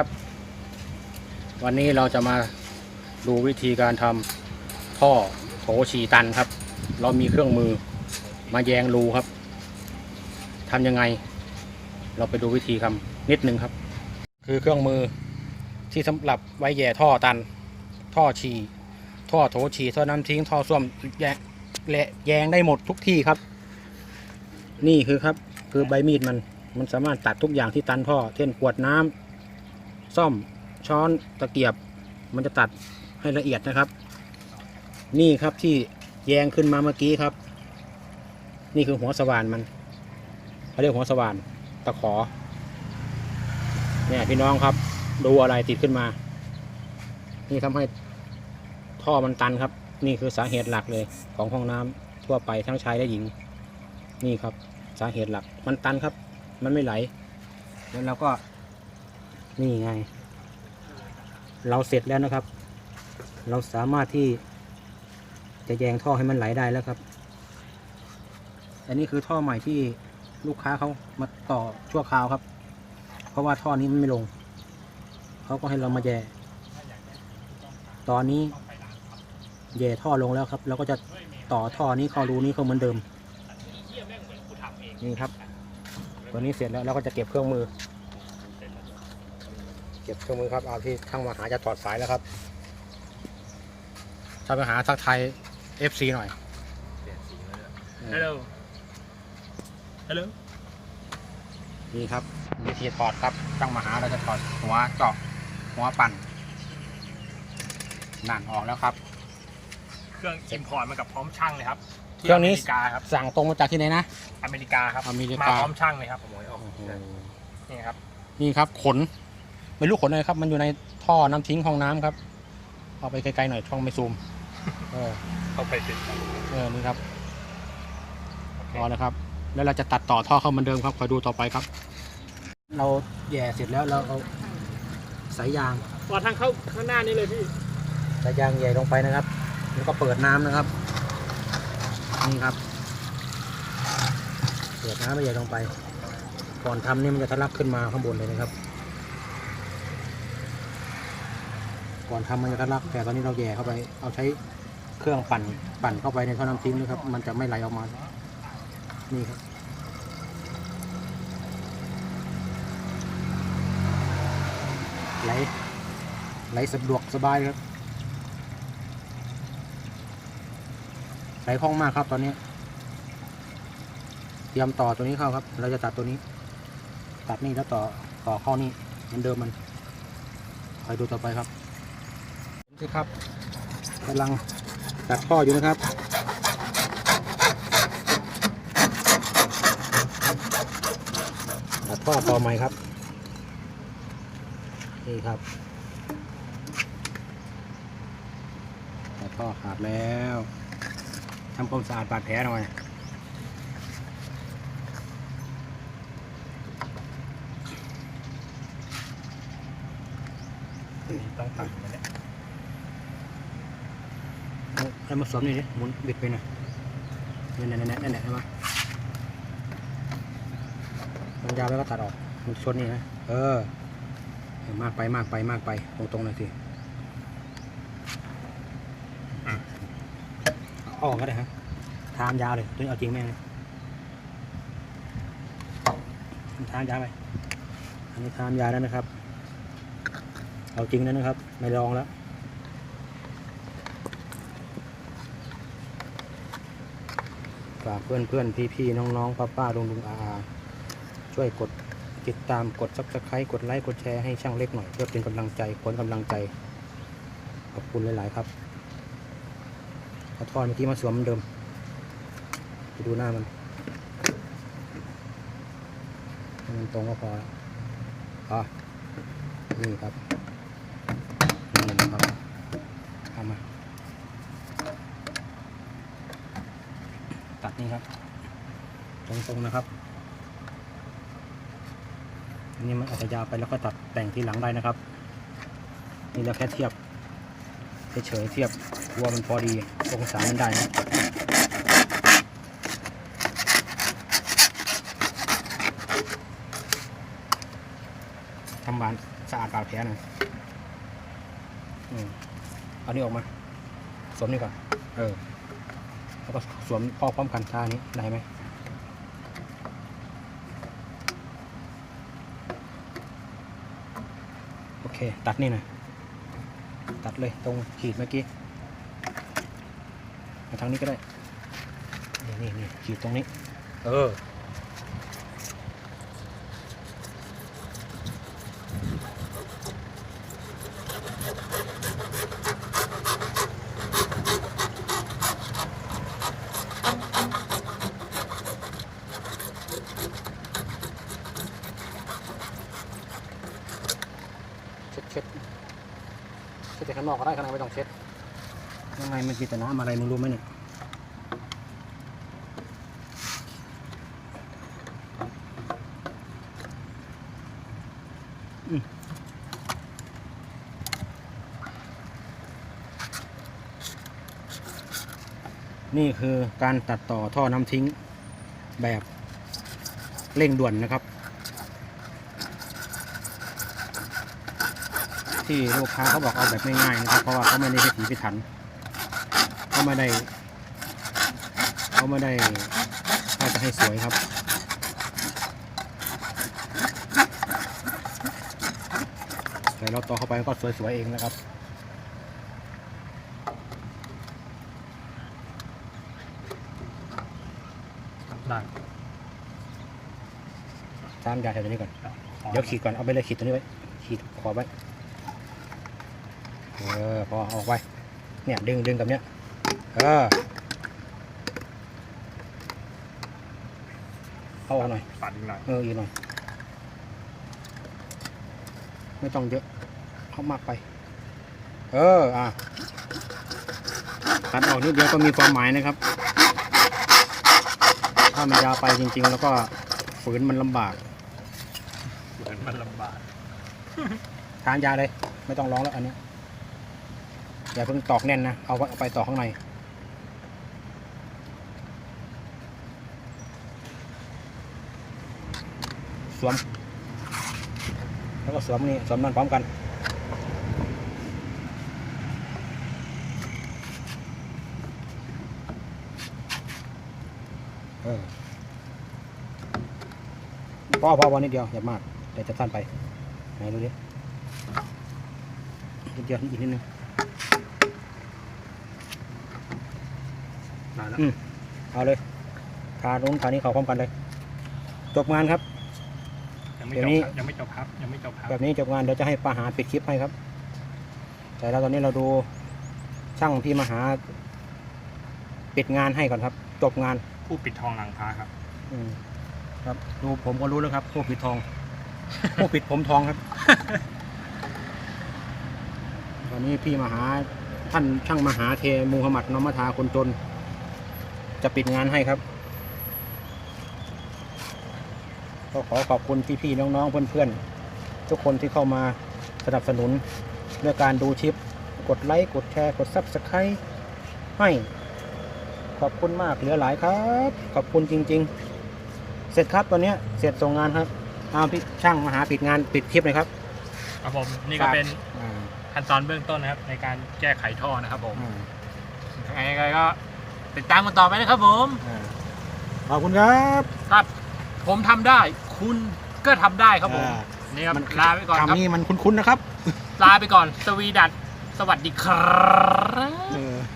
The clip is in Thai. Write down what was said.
ครับ วันนี้เราจะมาดูวิธีการทำท่อโถฉี่ตันครับ เรามีเครื่องมือมาแยงรูครับทำยังไง เราไปดูวิธีทำนิดนึงครับ คือเครื่องมือที่สำหรับไว้แย่ท่อตัน ท่อฉี่ท่อโถฉี่ท่อน้ำทิ้งท่อส้วมแยงและแยงได้หมดทุกที่ครับ นี่คือครับคือใบมีดมันมันสามารถตัดทุกอย่างที่ตันท่อเช่นขวดน้ำ ซ่อมช้อนตะเกียบ มันจะตัดให้ละเอียดนะครับ นี่ครับที่แยงขึ้นมาเมื่อกี้ครับ นี่คือหัวสว่านมันเขาเรียกหัวสว่านตะขอ เนี่ยพี่น้องครับ ดูอะไรติดขึ้นมา นี่ทำให้ท่อมันตันครับ นี่คือสาเหตุหลักเลยของห้องน้ำทั่วไปทั้งชายและหญิง นี่ครับ สาเหตุหลักมันตันครับ มันไม่ไหล แล้วเราก็ นี่ไง เราเสร็จแล้วนะครับ เราสามารถที่จะแยงท่อให้มันไหลได้แล้วครับ อันนี้คือท่อใหม่ที่ลูกค้าเขามาต่อชั่วคราวครับ เพราะว่าท่อนี้มันไม่ลง เขาก็ให้เรามาแย่ ตอนนี้แย่ท่อลงแล้วครับ เราก็จะต่อท่อนี้เข้ารูนี้เข้าเหมือนเดิม นี่ครับ ตัวนี้เสร็จแล้วเราก็จะเก็บเครื่องมือ เก็บเครื่องมือครับเอาที่ช่างมาหาจะถอดสายแล้วครับช่างมาหาทักไทาย FC หน่อยฮัลโหล ฮัลโหล นี่ครับวิธีถอดครับช่างมาหาเราจะถอดหัวเจาะหัวปั่นนั่นออกแล้วครับ เครื่องอิมพอร์ตมากับพร้อมช่างเลยครับที่เครื่องนี้ อเมริกาครับ สั่งตรงมาจากที่ไหนนะ อเมริกาครับ อเมริกามาพร้อมช่างเลยครับผมโอ้ยออกโอ้โหนี่ครับ นี่ครับขน ไม่รู้ขนอะไรครับ มันอยู่ในท่อน้ำทิ้งห้องน้ำครับ เอาไปไกลๆหน่อยช่องไม่ซูม เออ เข้าไปติดเออนี่ครับรอนะครับ แล้วเราจะตัดต่อท่อเข้าเหมือนเดิมครับคอยดูต่อไปครับ เราแย่เสร็จแล้วเราเอาสายยางพอทางเข้าข้างหน้านี่เลยพี่สายยางใหญ่ลงไปนะครับ แล้วก็เปิดน้ำนะครับ นี่ครับ เปิดน้ำใหญ่ลงไป ก่อนทำนี่มันจะทะลักขึ้นมาข้างบนเลยนะครับ ก่อนทำมันจะทะลัก แต่ตอนนี้เราแย่เข้าไป เอาใช้เครื่องปั่นปั่นเข้าไปในท่อน้ำทิ้งนะครับ มันจะไม่ไหลออกมา นี่ครับ ไหลไหลสะดวกสบายครับ ไหลคล่องมากครับตอนนี้ เตรียมต่อตัวนี้เข้าครับ เราจะตัดตัวนี้ ตัดนี่แล้วต่อต่อเข้านี่เหมือนเดิมมันคอยดูต่อไปครับ สิครับกำลังตัดท่ออยู่นะครับตัดท่อต่อใหม่ครับนี่ครับตัดท่อขาดแล้วทำความสะอาดบาดแผลหน่อยต้องตัดมาเนี่ย เอาเอามาสวมหน่ดิหมุนบิดไปหน่อยนั่นนั่นนั่นนั่นนั่นเอามามันยาวแล้วก็ตัดออกมันชนนี่นะ เออ มากไปมากไปมากไป ตรงตรงๆหน่อยสิอาออกก็ได้ฮะทามยาวเลยตัวเอาจริงแม่งเลยทามยาวไป อันนี้ทามยาวแล้วนะครับ เอาจริงแล้วนะครับ ไม่ลองแล้ว ฝากเพื่อนเพื่อนพี่พี่ๆน้องๆป้าป้าลุงลุงอาอาช่วยกดติดตามกดซับสไครต์กดไลค์กดแชร์ให้ช่างเล็กหน่อยเพื่อเป็นกำลังใจผลกำลังใจขอบคุณหลาย ๆ ครับเอาทอดเมื่อกี้มาสวมเหมือนเดิมไปดูหน้ามันมันตรงก็พอแล้วอ๋อนี่ครับนี่นะครับเอามา ตัด นี่ครับ ตรงๆนะครับ อันนี้มันอาจจะยาวไปแล้วก็ตัดแต่งที่หลังได้นะครับ นี่เราแค่เทียบเฉยๆเทียบวัวมันพอดีองศามันได้นะทำบานสะอาดบาดแผลหน่อยอืมเอานี่ออกมา สมนี่ก่อน เออ แล้วก็สวมพอพร้อมกันท่านี้ได้ไหมโอเค ตัดนี่หน่อยตัดเลยตรงขีดเมื่อกี้มาทางนี้ก็ได้ นี่นี่ขีดตรงนี้ เออ เช็ดเช็ดจากข้างนอกก็ได้ข้างในไม่ต้องเช็ดข้างในมันมีแต่น้ำอะไรมึงรู้ไหมเนี่ยอืมนี่คือการตัดต่อท่อน้ำทิ้งแบบเร่งด่วนนะครับ ที่ลูกค้าเขาบอกเอาแบบง่ายๆนะครับ เพราะว่าเขาไม่ได้พิถีพิถันเขาไม่ได้เขาไม่ได้ถ้าจะให้สวยครับแต่เราต่อเข้าไปก็สวยๆเองนะครับได้ตามยาแถวนี้ก่อน เดี๋ยวขีดก่อน เอาไปเลยขีดตัวนี้ไว้ ขีดขอบไว้ เออพอเอาออกไป เนี่ยดึงดึงกับเนี้ย เออ เอาออกหน่อยปัดอีกหน่อย เอออีกหน่อย ไม่ต้องเยอะ เอามากไป เออ อะ ตัดออกนิดเดียวก็มีความหมายนะครับ ถ้ามันยาวไปจริง ๆ แล้วก็ฝืนมันลำบากเหมือนมันลำบากทานยาเลย ไม่ต้องร้องแล้วอันเนี้ย อย่าเพิ่งตอกแน่นนะ เอาไว้เอาไปตอกข้างในสวม แล้วก็สวมนี่สวมนั่นพร้อมกันเออพอพอวันนิดเดียวอย่ามากเดี๋ยวจะสั้นไป ไหนดูดินิดเดียวอีกนิดนึง ได้แล้วอืมเอาเลยทานู้นทานี้เขาพร้อมกันเลย จบงานครับ ยังไม่เดี๋จยวบนี้ ครับยังไม่จบครับยังไม่จบครับแบบนี้จบงานเดี๋ยวจะให้ป้าหาปิดคลิปให้ครับ แต่เราตอนนี้เราดูช่างพี่มาหา ปิดงานให้ก่อนครับ จบงาน ผู้ปิดทองหลังพระครับ อืมครับดูผมก็รู้แล้วครับผู้ปิดทองผู้ปิดผมทองครับ ตอนนี้พี่มหาท่านช่างมหาเทมูฮัมหมัดนอมทาคนจน จะปิดงานให้ครับ ก็ขอขอบคุณพี่ๆน้องๆเพื่อนๆ ทุกคนที่เข้ามาสนับสนุนด้วยการดูชิป กดไลค์ กดแชร์ กดซับสไครต์ให้ ขอบคุณมากเหลือหลายครับ ขอบคุณจริง ๆ เสร็จครับตอนเนี้ยเสร็จส่งงานครับเอาพี่ช่างมาหาปิดงานปิดคลิปเลยครับครับผมนี่ก็เป็นอ่าขั้นตอนเบื้องต้นนะครับ ในการแก้ไขท่อนะครับผมอ่ายังไงก็ ติดตามกันต่อไปนะครับผม อ่าขอบคุณครับ ครับ ผมทำได้ คุณก็ทำได้ครับผม อ่า นี่ครับมันลาไปก่อนครับ คำนี้มันคุ้นๆนะครับลาไปก่อน สวีดัตสวัสดีครับ